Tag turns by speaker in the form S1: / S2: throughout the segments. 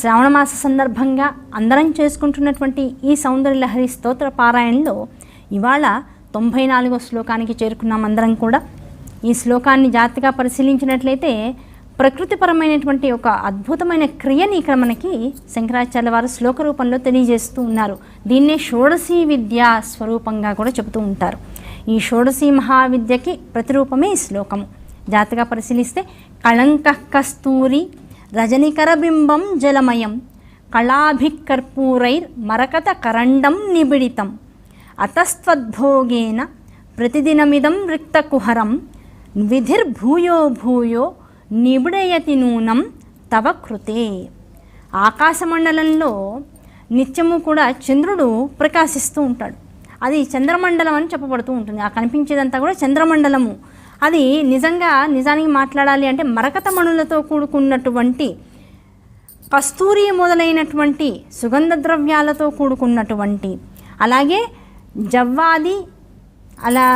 S1: శ్రావణ మాస సందర్భంగా అందరం చేసుకుంటున్నటువంటి ఈ సౌందర్యలహరి స్తోత్ర పారాయణలో ఇవాళ తొంభై నాలుగో శ్లోకానికి చేరుకున్నాం అందరం కూడా. ఈ శ్లోకాన్ని జాగ్రత్తగా పరిశీలించినట్లయితే ప్రకృతిపరమైనటువంటి ఒక అద్భుతమైన క్రియని ఇక్కడ మనకి శంకరాచార్య వారు శ్లోక రూపంలో తెలియజేస్తూ ఉన్నారు. దీన్నే షోడశీ విద్యా స్వరూపంగా కూడా చెబుతూ ఉంటారు. ఈ షోడశీ మహావిద్యకి ప్రతిరూపమే ఈ శ్లోకము. జాగ్రత్తగా పరిశీలిస్తే కళంక కస్తూరి రజనికరబింబం జలమయం కళాభికర్పూరైర్ మరకత కరండం నిబిడితం. అతస్త్వద్భోగేన ప్రతిదినమిదం రిక్తకుహరం విధిర్భూయో భూయో నిబిడయతి నూనం తవ కృతే. ఆకాశమండలంలో నిత్యము కూడా చంద్రుడు ప్రకాశిస్తూ ఉంటాడు. అది చంద్రమండలం అని చెప్పబడుతూ ఉంటుంది. ఆ కనిపించేదంతా కూడా చంద్రమండలము. అది నిజంగా నిజానికి మాట్లాడాలి అంటే మరకత మణులతో కూడుకున్నటువంటి కస్తూరి మొదలైనటువంటి సుగంధ ద్రవ్యాలతో కూడుకున్నటువంటి అలాగే జవ్వాది అలా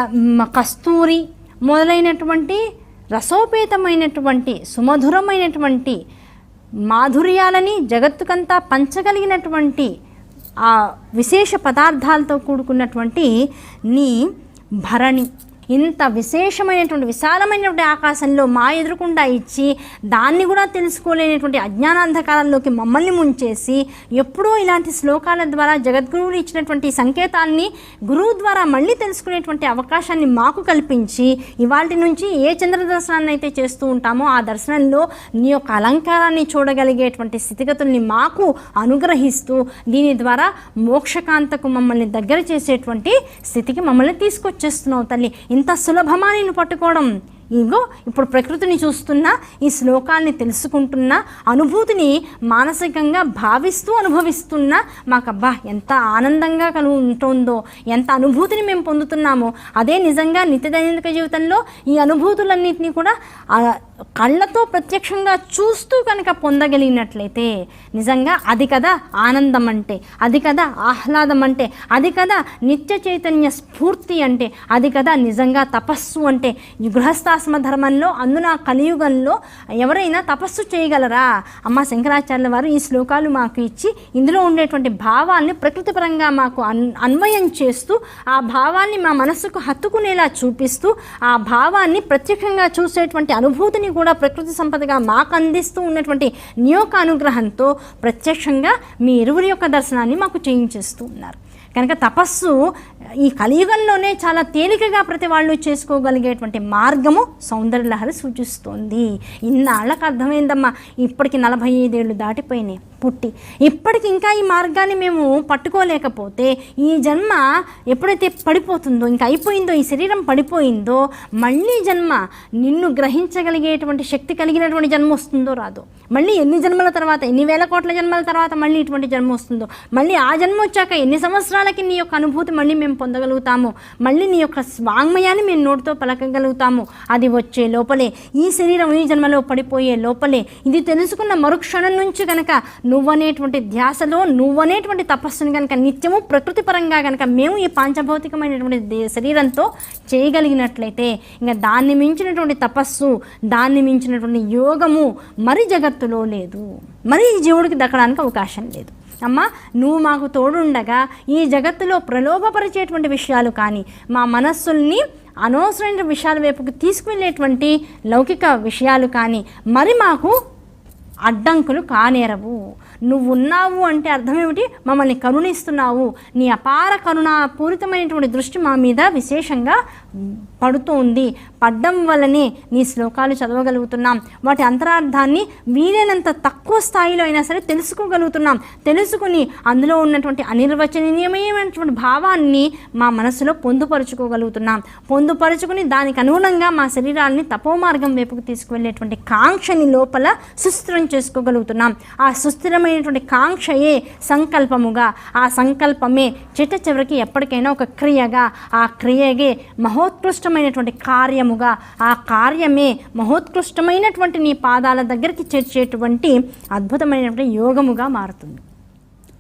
S1: కస్తూరి మొదలైనటువంటి రసోపేతమైనటువంటి సుమధురమైనటువంటి మాధుర్యాలని జగత్తుకంతా పంచగలిగినటువంటి ఆ విశేష పదార్థాలతో కూడుకున్నటువంటి నీ భరణి. ఇంత విశేషమైనటువంటి విశాలమైనటువంటి ఆకాశంలో మా ఎదురుకుండా ఇచ్చి దాన్ని కూడా తెలుసుకోలేనటువంటి అజ్ఞానాంధకారంలోకి మమ్మల్ని ముంచేసి ఎప్పుడూ ఇలాంటి శ్లోకాల ద్వారా జగద్గురువులు ఇచ్చినటువంటి సంకేతాన్ని గురువు ద్వారా మళ్ళీ తెలుసుకునేటువంటి అవకాశాన్ని మాకు కల్పించి ఇవాటి నుంచి ఏ చంద్ర దర్శనాన్ని అయితే చేస్తూ ఉంటామో ఆ దర్శనంలో నీ యొక్క అలంకారాన్ని చూడగలిగేటువంటి స్థితిగతుల్ని మాకు అనుగ్రహిస్తూ దీని ద్వారా మోక్షకాంతకు మమ్మల్ని దగ్గర చేసేటువంటి స్థితికి మమ్మల్ని తీసుకొచ్చేస్తున్నావు తల్లి. ఇంత సులభమా నేను పట్టుకోవడం? ఇగో ఇప్పుడు ప్రకృతిని చూస్తున్నా ఈ శ్లోకాన్ని తెలుసుకుంటున్నా అనుభూతిని మానసికంగా భావిస్తూ అనుభవిస్తున్నా మాకు అబ్బా ఎంత ఆనందంగా కలుగు ఉంటుందో ఎంత అనుభూతిని మేము పొందుతున్నామో అదే నిజంగా నిత్య దైనిక జీవితంలో ఈ అనుభూతులన్నింటినీ కూడా కళ్ళతో ప్రత్యక్షంగా చూస్తూ కనుక పొందగలిగినట్లయితే నిజంగా అది కదా ఆనందం అంటే అది కదా ఆహ్లాదం అంటే అది కదా నిత్య చైతన్య స్ఫూర్తి అంటే అది కదా నిజంగా తపస్సు అంటే ఈ గృహస్థాశ్రమ ధర్మంలో అందున కలియుగంలో ఎవరైనా తపస్సు చేయగలరా? అమ్మ శంకరాచార్యుల వారు ఈ శ్లోకాలు మాకు ఇచ్చి ఇందులో ఉండేటువంటి భావాల్ని ప్రకృతిపరంగా మాకు అన్ అన్వయం చేస్తూ ఆ భావాన్ని మా మనస్సుకు హత్తుకునేలా చూపిస్తూ ఆ భావాన్ని ప్రత్యక్షంగా చూసేటువంటి అనుభూతిని కూడా ప్రకృతి సంపదగా మాకు అందిస్తూ ఉన్నటువంటి నియోక అనుగ్రహంతో ప్రత్యక్షంగా మీ ఇరువురి యొక్క దర్శనాన్ని మాకు చేయించేస్తూ ఉన్నారు. కనుక తపస్సు ఈ కలియుగంలోనే చాలా తేలికగా ప్రతి వాళ్ళు చేసుకోగలిగేటువంటి మార్గము సౌందర్యలహరి సూచిస్తోంది. ఇన్నాళ్ళకు అర్థమైందమ్మా. ఇప్పటికి నలభై ఐదేళ్ళు దాటిపోయినాయి. పుట్టి. ఇప్పటికి ఇంకా ఈ మార్గాన్ని మేము పట్టుకోలేకపోతే ఈ జన్మ ఎప్పుడైతే పడిపోతుందో ఇంకా అయిపోయిందో ఈ శరీరం పడిపోయిందో మళ్ళీ జన్మ నిన్ను గ్రహించగలిగేటువంటి శక్తి కలిగినటువంటి జన్మ వస్తుందో రాదో. మళ్ళీ ఎన్ని జన్మల తర్వాత ఎన్ని వేల కోట్ల జన్మల తర్వాత మళ్ళీ ఇటువంటి జన్మ వస్తుందో. మళ్ళీ ఆ జన్మ వచ్చాక ఎన్ని సంవత్సరాలకి నీ యొక్క అనుభూతి మళ్ళీ మేము పొందగలుగుతాము మళ్ళీ నీ యొక్క స్వాంగ్మయాన్ని మేము నోటితో పలకగలుగుతాము అది వచ్చే లోపలే. ఈ శరీరం ఈ జన్మలో పడిపోయే లోపలే. ఇది తెలుసుకున్న మరుక్షణం నుంచి కనుక నువ్వనేటువంటి ధ్యాసలో నువ్వనేటువంటి తపస్సుని కనుక నిత్యము ప్రకృతి పరంగా కనుక మేము ఈ పాంచభౌతికమైనటువంటి దే- శరీరంతో చేయగలిగినట్లయితే ఇంకా దాన్ని మించినటువంటి తపస్సు దాన్ని మించినటువంటి యోగము మరి జగత్తులో లేదు. మరి ఈ జీవుడికి దక్కడానికి అవకాశం లేదు. అమ్మ నువ్వు మాకు తోడుండగా ఈ జగత్తులో ప్రలోభపరిచేటువంటి విషయాలు కానీ మా మనస్సుల్ని అనవసరమైన విషయాల వైపుకు తీసుకువెళ్ళేటువంటి లౌకిక విషయాలు కానీ మరి మాకు అడ్డంకులు కానేరవు. నువ్వున్నావు అంటే అర్థం ఏమిటి? మమ్మల్ని కరుణిస్తున్నావు. నీ అపార కరుణాపూరితమైనటువంటి దృష్టి మా మీద విశేషంగా పడుతోంది పడ్డం వల్లనే నీ శ్లోకాలు చదవగలుగుతున్నాం. వాటి అంతరార్థాన్ని వీలైనంత తక్కువ స్థాయిలో అయినా సరే తెలుసుకోగలుగుతున్నాం. తెలుసుకుని అందులో ఉన్నటువంటి అనిర్వచనీయమైనటువంటి భావాన్ని మా మనసులో పొందుపరుచుకోగలుగుతున్నాం. పొందుపరుచుకుని దానికి అనుగుణంగా మా శరీరాన్ని తపోమార్గం వైపుకు తీసుకువెళ్ళేటువంటి కాంక్షని లోపల సుస్థిరం చేసుకోగలుగుతున్నాం. ఆ సుస్థిరమైనటువంటి కాంక్షయే సంకల్పముగా ఆ సంకల్పమే చిట్ట చివరికి ఎప్పటికైనా ఒక క్రియగా ఆ క్రియగే మహోత్కృష్టం మహోత్కృష్టమైనటువంటి కార్యముగా ఆ కార్యమే మహోత్కృష్టమైనటువంటి నీ పాదాల దగ్గరికి చేర్చేటువంటి అద్భుతమైనటువంటి యోగముగా మారుతుంది.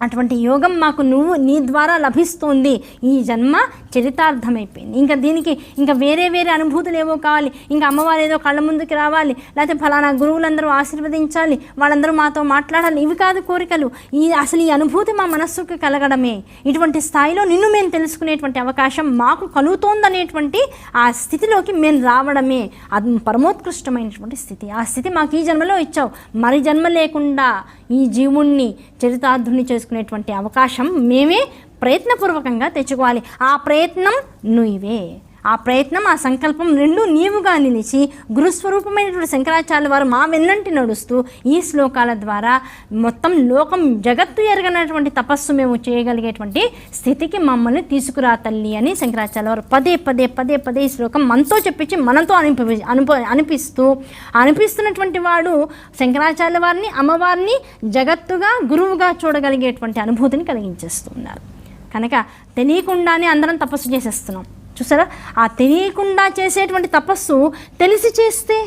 S1: అటువంటి యోగం మాకు నువ్వు నీ ద్వారా లభిస్తోంది. ఈ జన్మ చరితార్థమైపోయింది. ఇంకా దీనికి ఇంకా వేరే వేరే అనుభూతులు ఏవో కావాలి. ఇంకా అమ్మవారు ఏదో కళ్ళ ముందుకు రావాలి. లేకపోతే ఫలానా గురువులందరూ ఆశీర్వదించాలి. వాళ్ళందరూ మాతో మాట్లాడాలి. ఇవి కాదు కోరికలు. ఈ అసలు ఈ అనుభూతి మా మనస్సుకు కలగడమే. ఇటువంటి స్థాయిలో నిన్ను మేము తెలుసుకునేటువంటి అవకాశం మాకు కలుగుతోందనేటువంటి ఆ స్థితిలోకి మేము రావడమే. అది పరమోత్కృష్టమైనటువంటి స్థితి. ఆ స్థితి మాకు ఈ జన్మలో ఇచ్చావు. మరి జన్మ లేకుండా ఈ జీవుణ్ణి చరితార్థుని చేసుకునేటువంటి అవకాశం మేమే ప్రయత్నపూర్వకంగా తెచ్చుకోవాలి. ఆ ప్రయత్నం నువ్వే ఆ ప్రయత్నం ఆ సంకల్పం రెండు నీవుగా నిలిచి గురుస్వరూపమైనటువంటి శంకరాచార్య వారు మా వెన్నంటి నడుస్తూ ఈ శ్లోకాల ద్వారా మొత్తం లోకం జగత్తు ఎరగనటువంటి తపస్సు మేము చేయగలిగేటువంటి స్థితికి మమ్మల్ని తీసుకురా తల్లి అని శంకరాచార్య వారు పదే పదే పదే పదే ఈ శ్లోకం మనతో చెప్పించి మనతో అనిపి అనుప అనిపిస్తూ అనిపిస్తున్నటువంటి వాడు శంకరాచార్య వారిని అమ్మవారిని జగత్తుగా గురువుగా చూడగలిగేటువంటి అనుభూతిని కలిగించేస్తున్నారు. కనుక తెలియకుండానే అందరం తపస్సు చేసేస్తున్నాం. చూసారా? ఆ తెలియకుండా చేసేటువంటి తపస్సు తెలిసి చేస్తే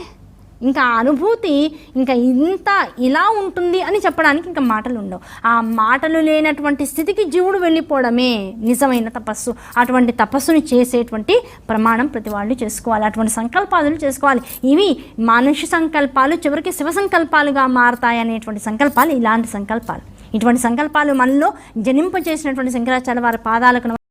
S1: ఇంకా ఆ అనుభూతి ఇంకా ఇంత ఇలా ఉంటుంది అని చెప్పడానికి ఇంకా మాటలు ఉండవు. ఆ మాటలు లేనటువంటి స్థితికి జీవుడు వెళ్ళిపోవడమే నిజమైన తపస్సు. అటువంటి తపస్సుని చేసేటువంటి ప్రమాణం ప్రతి వాళ్ళు చేసుకోవాలి. అటువంటి సంకల్పాలు చేసుకోవాలి. ఇవి మనిషి సంకల్పాలు చివరికి శివ సంకల్పాలుగా మారతాయనేటువంటి సంకల్పాలు ఇలాంటి సంకల్పాలు. ఇటువంటి సంకల్పాలు మనలో జనింపజేసినటువంటి శంకరాచార్య వారి పాదాలకు